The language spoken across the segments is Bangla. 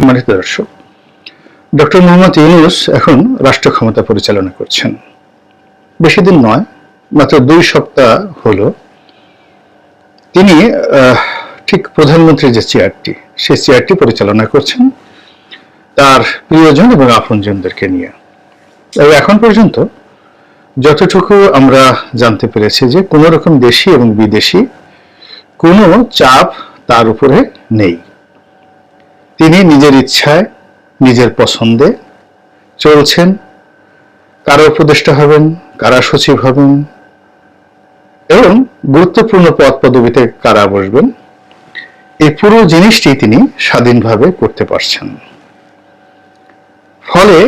সম্মানিত দর্শক, ডক্টর মোহাম্মদ ইউনুস এখন রাষ্ট্র ক্ষমতা পরিচালনা করছেন। বেশি দিন নয়, মাত্র দুই সপ্তাহ হলো। তিনি ঠিক প্রধানমন্ত্রীর যে চেয়ারটি সেই চেয়ারটি পরিচালনা করছেন তার প্রিয়জন এবং আপনজনদেরকে নিয়ে। তবে এখন পর্যন্ত যতটুকু আমরা জানতে পেরেছি যে কোনো রকম দেশি এবং বিদেশি কোনো চাপ তার উপরে নেই। তিনি নিজের ইচ্ছায়, নিজের পছন্দে চলছেন। কারা উপদেষ্টা হবেন, কারা সচিব হবেন এবং গুরুত্বপূর্ণ পদ পদবিতে কারা বসবেন এই পুরো জিনিসটি তিনি স্বাধীনভাবে করতে পারছেন। ফলে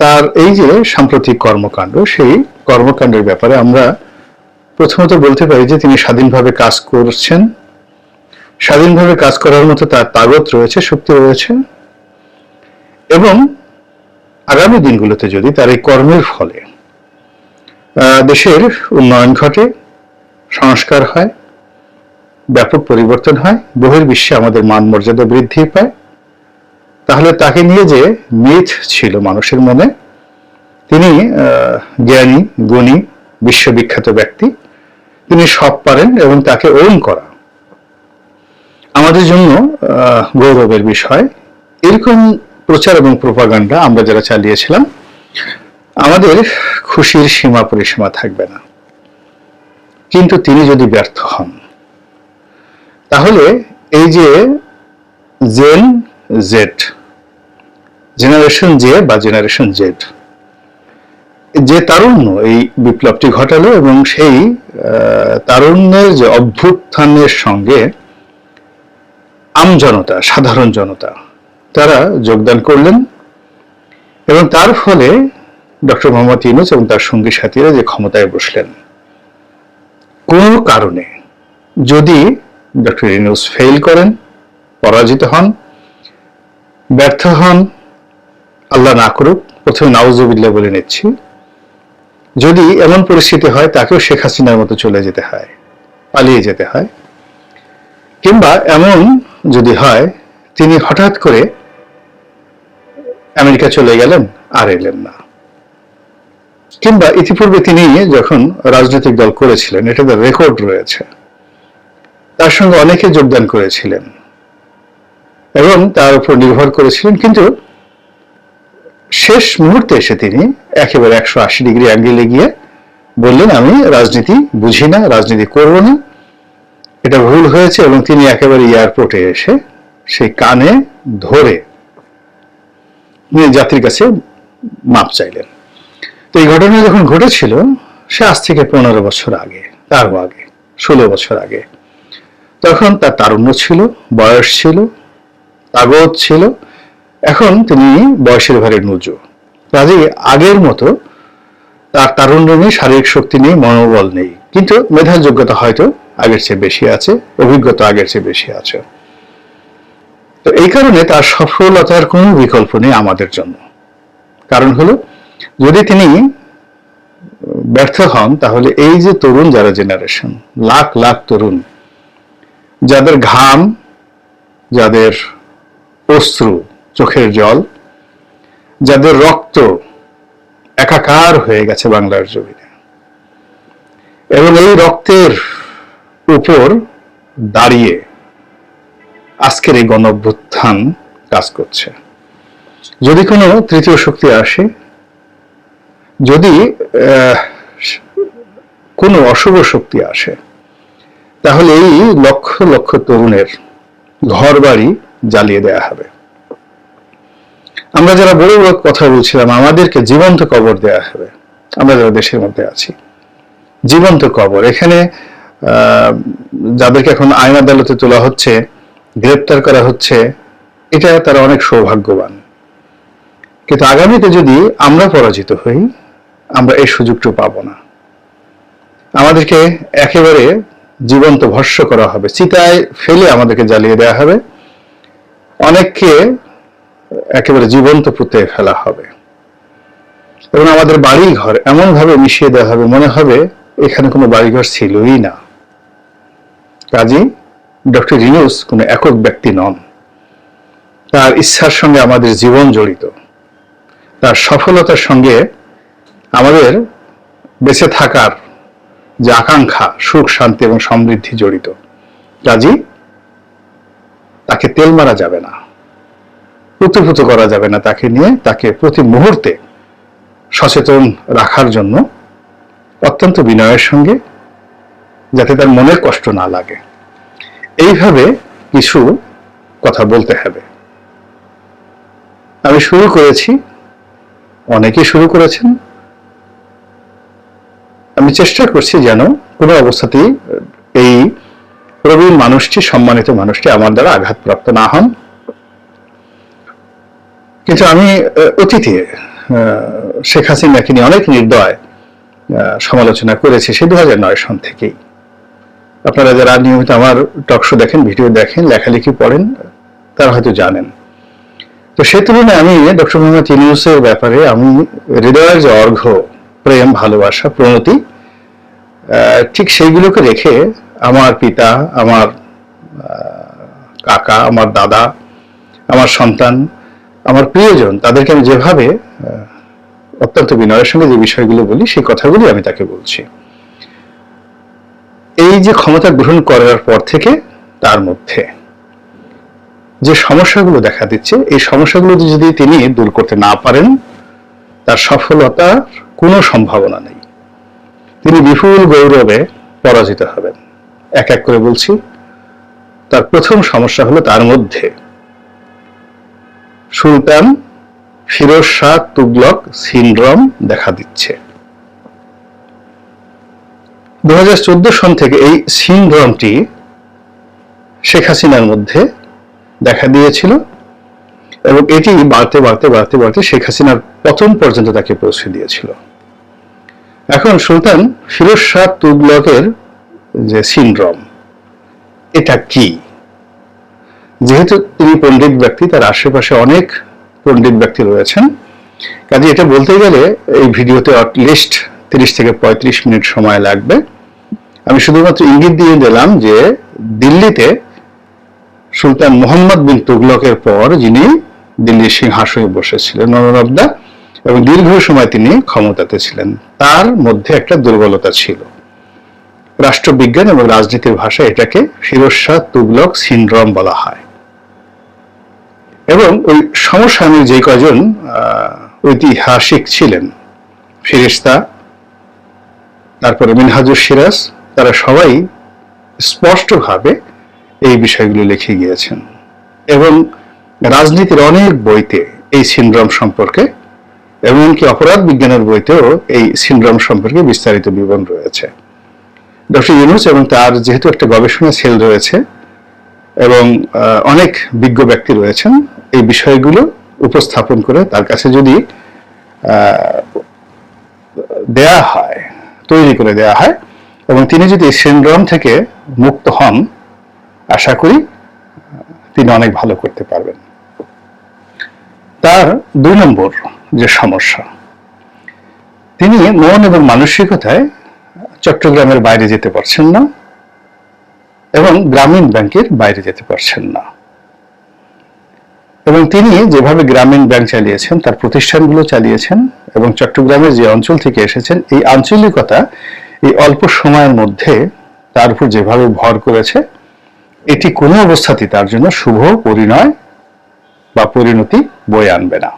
তার এই যে সাম্প্রতিক কর্মকাণ্ড, সেই কর্মকাণ্ডের ব্যাপারে আমরা প্রথমত বলতে পারি যে তিনি স্বাধীনভাবে কাজ করছেন। স্বাধীনভাবে কাজ করার মতো তার তাগত রয়েছে, শক্তি রয়েছে। এবং আগামী দিনগুলোতে যদি তার এই কর্মের ফলে দেশের উন্নয়ন ঘটে, সংস্কার হয়, ব্যাপক পরিবর্তন হয়, বহির্বিশ্বে আমাদের মান মর্যাদা বৃদ্ধি পায়, তাহলে তাকে নিয়ে যে মিথ ছিল মানুষের মনে, তিনি জ্ঞানী, গুণী, বিশ্ববিখ্যাত ব্যক্তি, তিনি সব পারেন এবং তাকে ওন করা। আমাদের জন্য গৌরবের বিষয়। এরকম প্রচার এবং প্রপাগান্ডা আমরা যারা চালিয়েছিলাম, আমাদের খুশির সীমা পরিসীমা থাকবে না। কিন্তু তিনি যদি ব্যর্থ হন, তাহলে এই যে জেন জেড, জেনারেশন জে বা জেনারেশন জেড, যে তারুণ্য এই বিপ্লবটি ঘটালো এবং সেই তারুণ্যের যে অভ্যুত্থানের সঙ্গে আমজনতা সাধারণ জনতা, তারা যোগদান করলেন এবং তার ফলে ডক্টর মোহাম্মদ ইউনুস এবং তার সঙ্গী সাথীরা যে ক্ষমতায় বসলেন। কোনো কারণে যদি ডক্টর ইউনুস ফেল করেন, পরাজিত হন, ব্যর্থ হন, আল্লাহ না করুক, প্রথমে নাউজুবিল্লাহ বলে নিচ্ছি, যদি এমন পরিস্থিতি হয়, তাকেও শেখ হাসিনার মতো চলে যেতে হয়, পালিয়ে যেতে হয়, কিংবা এমন যদি হয়, তিনি হঠাৎ করে আমেরিকা চলে গেলেন, আর এলেন না। কিংবা ইতিপূর্বে তিনি যখন রাজনৈতিক দল করেছিলেন, এটাতে রেকর্ড রয়েছে। তার সঙ্গে অনেকে যোগদান করেছিলেন। এবং তার উপর নির্ভর করেছিলেন, কিন্তু শেষ মুহূর্তে এসে তিনি একেবারে একশো আশি ডিগ্রি অ্যাঙ্গেলে গিয়ে বললেন, আমি রাজনীতি বুঝি না, রাজনীতি করব না। এটা ভুল হয়েছে এবং তিনি একেবারে এয়ারপোর্টে এসে সেই কানে ধরে যাত্রীর কাছে মাপ চাইলেন। তো এই ঘটনা যখন ঘটেছিল, সে আজ থেকে পনেরো বছর আগে, তারও আগে, ষোলো বছর আগে। তখন তার তারুণ্য ছিল, বয়স ছিল, তাগত ছিল। এখন তিনি বয়সের ভারে নুজো। কাজে আগের মতো তার তারুণ্য নেই, শারীরিক শক্তি নেই, মনোবল নেই। কিন্তু মেধার যোগ্যতা হয়তো আগের চেয়ে বেশি আছে, অভিজ্ঞতা আগের চেয়ে বেশি আছে। তো এই কারণে তার সফলতার কোনো বিকল্প নেই আমাদের জন্য। কারণ হলো, যদি তিনি ব্যর্থ হন, তাহলে এই যে তরুণ যারা জেনারেশন লাখ লাখ তরুণ, যাদের ঘাম, যাদের অশ্রু, চোখের জল, যাদের রক্ত একাকার হয়ে গেছে বাংলার জমিনে, এবং এই রক্তের উপর দাঁড়িয়ে আজকের এই গণ অভ্যুত্থান কাজ করছে। যদি কোনো তৃতীয় শক্তি আসে যদি কোনো অশুভ শক্তি আসে তাহলে এই লক্ষ লক্ষ তরুণের ঘর বাড়ি জ্বালিয়ে দেয়া হবে। আমরা যারা বড় বড় কথা বলছিলাম আমাদেরকে জীবন্ত কবর দেয়া হবে। আমরা যারা দেশের মধ্যে আছি জীবন্ত কবর। এখানে আহ, যাদেরকে এখন আইন আদালতে তোলা হচ্ছে, গ্রেপ্তার করা হচ্ছে, এটা তারা অনেক সৌভাগ্যবান। কিন্তু আগামীতে যদি আমরা পরাজিত হই, আমরা এই সুযোগটা পাবো না। আমাদেরকে একেবারে জীবন্ত ভস্য করা হবে, চিতায় ফেলে আমাদেরকে জ্বালিয়ে দেওয়া হবে। অনেককে একেবারে জীবন্ত পুঁতে ফেলা হবে। এবং আমাদের বাড়ি ঘর এমন ভাবে মিশিয়ে দেওয়া হবে, মনে হবে এখানে কোনো বাড়িঘর ছিলই না। কাজী, ডক্টর রিনুস কোনো একক ব্যক্তি নন। তার ইচ্ছার সঙ্গে আমাদের জীবন জড়িত। তার সফলতার সঙ্গে আমাদের বেঁচে থাকার যে আকাঙ্ক্ষা, সুখ, শান্তি এবং সমৃদ্ধি জড়িত। কাজী, তাকে তেল মারা যাবে না পুতুপুতু করা যাবে না তাকে নিয়ে, তাকে প্রতি মুহূর্তে সচেতন রাখার জন্য অত্যন্ত বিনয়ের সঙ্গে যাতে তার মনের কষ্ট না লাগে। এইভাবে কিছু কথা বলতে হবে। আমি শুরু করেছি, অনেকে শুরু করেছেন। আমি চেষ্টা করছি যেন কোনো অবস্থাতেই এই প্রবীণ মানুষটি, সম্মানিত মানুষটি আমার দ্বারা আঘাতপ্রাপ্ত না হন। কিন্তু আমি অতীতে শেখ হাসিনাকে নিয়ে অনেক নির্দয় সমালোচনা করেছি, সে দু নয় সন থেকেই। আপনারা যারা নিয়মিত আমার টকশো দেখেন ভিডিও দেখেন, লেখালেখি পড়েন, তারা হয়তো জানেন। তো সে তুলনায় আমি ডক্টর মোহাম্মদ ইউনুসের ব্যাপারে আমি হৃদয়ের যে অর্ঘ প্রেম, ভালোবাসা, প্রণতি ঠিক সেইগুলোকে রেখে আমার পিতা, আমার কাকা, আমার দাদা, আমার সন্তান, আমার প্রিয়জন, তাদেরকে আমি যেভাবে অত্যন্ত বিনয়ের সঙ্গে যে বিষয়গুলো বলি, সেই কথাগুলি আমি তাকে বলছি। এই যে ক্ষমতা গ্রহণ করার পর থেকে তার মধ্যে যে সমস্যাগুলো দেখা দিচ্ছে, এই সমস্যাগুলো যদি তিনি দূর করতে না পারেন, তার সফলতার কোনো সম্ভাবনা নেই। তিনি বিপুল গৌরবে পরাজিত হবেন। এক এক করে বলছি, তার প্রথম সমস্যা হলো তার মধ্যে সুলতান ফিরোজ শাহ তুগলক সিনড্রোম দেখা দিচ্ছে। দু হাজার চোদ্দ সন থেকে এই সিনড্রোমটি শেখ হাসিনার মধ্যে দেখা দিয়েছিল এবং এটি বাড়তে বাড়তে বাড়তে বাড়তে শেখ হাসিনার পতন পর্যন্ত তাকে পৌঁছে দিয়েছিল। এখন সুলতান ফিরোজ শাহ তুগলকের যে সিনড্রোম, এটা কি? যেহেতু তিনি পণ্ডিত ব্যক্তি, তার আশেপাশে অনেক পণ্ডিত ব্যক্তি রয়েছেন। কাজে এটা বলতে গেলে এই ভিডিওতে লিস্ট তিরিশ থেকে পঁয়ত্রিশ মিনিট সময় লাগবে। আমি শুধুমাত্র ইঙ্গিত দিয়ে দিলাম যে দিল্লিতে সুলতান মোহাম্মদ বিন তুগলকের পর যিনি দিল্লির সিংহাসনে বসেছিলেন নরনবদা এবং দীর্ঘ সময় তিনি ক্ষমতাতে ছিলেন। তার মধ্যে একটা দুর্বলতা ছিল। রাষ্ট্রবিজ্ঞান এবং রাজনীতির ভাষায় এটাকে ফিরোজ শাহ তুগলক সিনড্রোম বলা হয়। এবং ওই সমসাময়িক যে কজন ঐতিহাসিক ছিলেন, ফিরিস্তা, তারপরে মিনহাজুর সিরাজ তারা সবাই স্পষ্টভাবে এই বিষয়গুলো লিখে গিয়েছেন। এবং রাজনীতির অনেক বইতে এই সিনড্রোম সম্পর্কে, এমনকি অপরাধ বিজ্ঞানের বইতেও এই সিনড্রোম সম্পর্কে বিস্তারিত বিবরণ রয়েছে। ডক্টর ইউনুস এবং তার যেহেতু একটা গবেষণা সেল রয়েছে এবং অনেক বিজ্ঞ ব্যক্তি রয়েছেন, এই বিষয়গুলো উপস্থাপন করে তার কাছে যদি দেয়া হয়, তৈরি করে দেয়া হয় এবং তিনি যদি সিন্ড্রোম থেকে মুক্ত হন, আশা করি, তিনি অনেক ভালো করতে পারবেন। তার দুই নম্বর যে সমস্যা, তিনি মন এবং মানসিকতায় চট্টগ্রামের বাইরে যেতে পারছেন না এবং গ্রামীণ ব্যাংকের বাইরে যেতে পারছেন না। এবং তিনি যেভাবে গ্রামীণ ব্যাংক চালিয়েছেন, তার প্রতিষ্ঠানগুলো চালিয়েছেন এবং চট্টগ্রামের যে অঞ্চল থেকে এসেছেন, এই আঞ্চলিকতা এই অল্প সময়ের মধ্যে তার উপর যেভাবে ভর করেছে, এটি কোনো অবস্থাতেই তার জন্য শুভ পরিণয় বা পরিণতি বয়ে আনবে না।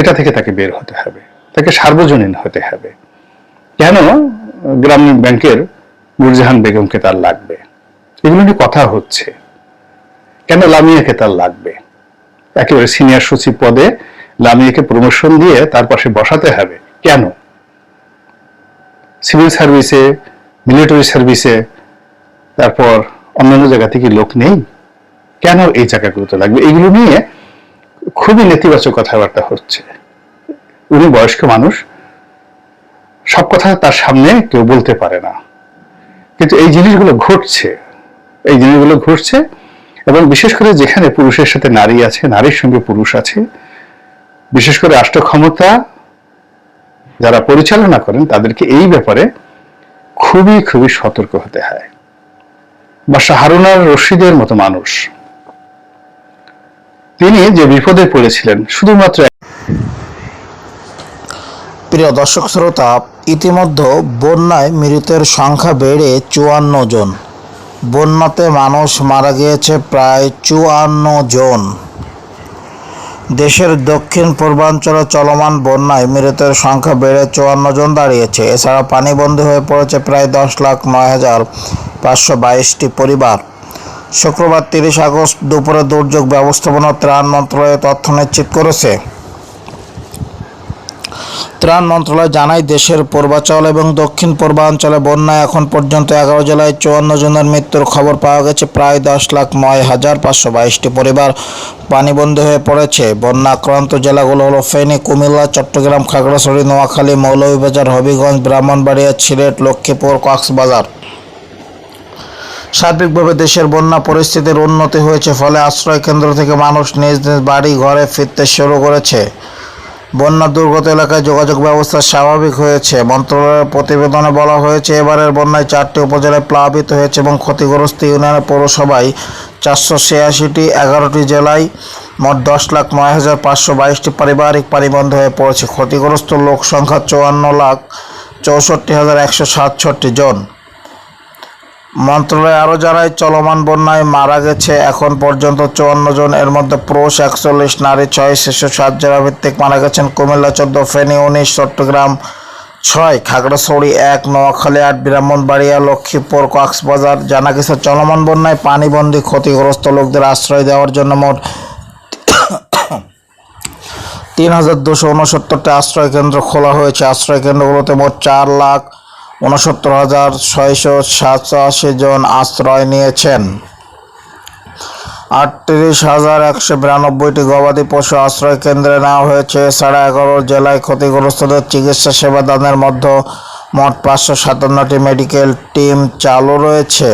এটা থেকে তাকে বের হতে হবে, তাকে সার্বজনীন হতে হবে। কেন গ্রামীণ ব্যাংকের নুরজাহান বেগমকে তার লাগবে? এগুলো কথা হচ্ছে। কেন লামিয়াকে তার লাগবে? একেবারে সিনিয়র সচিব পদে লামিয়াকে প্রমোশন দিয়ে তার পাশে বসাতে হবে। কেন? সিভিল সার্ভিসে, মিলিটারি সার্ভিসে, তারপর অন্যান্য জায়গা থেকে লোক নেই। কেন এই জায়গাগুলোতে লাগবে? এইগুলো নিয়ে খুবই নেতিবাচক কথাবার্তা হচ্ছে। উনি বয়স্ক মানুষ, সব কথা তার সামনে কেউ বলতে পারে না। কিন্তু এই জিনিসগুলো ঘটছে। এই জিনিসগুলো ঘটছে এবং বিশেষ করে যেখানে পুরুষের সাথে নারী আছে, নারীর সঙ্গে পুরুষ আছে, বিশেষ করে রাষ্ট্র ক্ষমতা যারা পরিচালনা করেন, তাদেরকে এই ব্যাপারে খুবই খুবই সতর্ক হতে হয়। বা হারুনার রশিদের মতো মানুষ। তিনি যে বিপদে পড়েছিলেন, শুধুমাত্র প্রিয় দর্শক শ্রোতা, ইতিমধ্যে বন্যায় মৃতের সংখ্যা বেড়ে চুয়ান্ন জন। বন্যাতে মানুষ মারা গিয়েছে প্রায় চুয়ান্ন জন। দেশের দক্ষিণ পূর্বাঞ্চলে চলমান বন্যায় মৃতের সংখ্যা বেড়ে চুয়ান্ন জন দাঁড়িয়েছে। এছাড়া পানিবন্দী হয়ে পড়েছে প্রায় দশ লাখ নয় হাজার পাঁচশো বাইশটি পরিবার। শুক্রবার তিরিশ আগস্ট দুপুরে দুর্যোগ ব্যবস্থাপনা ত্রাণ মন্ত্রণালয় তথ্য নিশ্চিত করেছে। ত্রাণ মন্ত্রণালয় জানায়, দেশের পূর্বাঞ্চল এবং দক্ষিণ পূর্বাঞ্চলে বন্যায় এখন পর্যন্ত এগারো জেলায় চুয়ান্ন জনের মৃত্যুর খবর পাওয়া গেছে। প্রায় দশ লাখ নয় হাজার পাঁচশো বাইশটি পরিবার পানিবন্দী হয়ে পড়েছে। বন্যা আক্রান্ত জেলাগুলো হলো ফেনী, কুমিল্লা, চট্টগ্রাম, খাগড়াছড়ি, নোয়াখালী, মৌলভীবাজার, হবিগঞ্জ, ব্রাহ্মণবাড়িয়া, সিলেট, লক্ষ্মীপুর, কক্সবাজার। সার্বিকভাবে দেশের বন্যা পরিস্থিতির উন্নতি হয়েছে, ফলে আশ্রয় কেন্দ্র থেকে মানুষ নিজ নিজ বাড়ি, ঘরে ফিরতে শুরু করেছে। বন্যা দুর্গত এলাকায় যোগাযোগ ব্যবস্থা স্বাভাবিক হয়েছে। মন্ত্রণালয়ের প্রতিবেদনে বলা হয়েছে, এবারের বন্যায় চারটি উপজেলায় প্লাবিত হয়েছে এবং ক্ষতিগ্রস্ত ইউনিয়নের পৌরসভায় চারশো ছিয়াশিটি, এগারোটি জেলায় মোট দশ লাখ নয় হাজার পাঁচশো বাইশটি পারিবারিক পানিবন্ধ হয়ে পড়েছে। ক্ষতিগ্রস্ত লোক সংখ্যা চুয়ান্ন লাখ চৌষট্টি হাজার একশো সাতষট্টি জন। মন্ত্রণালয় আরও জানায়, চলমান বন্যায় মারা গেছে এখন পর্যন্ত চুয়ান্ন জন। এর মধ্যে পুরুষ একচল্লিশ, নারী ছয়, শিশু সাত জেলা ভিত্তিক মারা গেছেন কুমিল্লা, চোদ্দ, ফেনী, উনিশ, চট্টগ্রাম ছয়, খাগড়াছড়ি এক, নোয়াখালী আট, ব্রাহ্মণবাড়িয়া, লক্ষ্মীপুর, কক্সবাজার জানা গেছে চলমান বন্যায় পানিবন্দী ক্ষতিগ্রস্ত লোকদের আশ্রয় দেওয়ার জন্য মোট তিন হাজার দুশো উনসত্তরটা আশ্রয়কেন্দ্র খোলা হয়েছে। আশ্রয়কেন্দ্রগুলোতে মোট চার লাখ উনসত্তর হাজার ছয়শো সাতাশি জন আশ্রয় নিয়েছেন। আটত্রিশ হাজার একশো বিরানব্বইটি গবাদি পশু আশ্রয় কেন্দ্রে নেওয়া হয়েছে। এছাড়া এগারো জেলায় ক্ষতিগ্রস্তদের চিকিৎসা সেবা দানের মধ্যে মোট পাঁচশো সাতান্নটি মেডিকেল টিম চালু রয়েছে।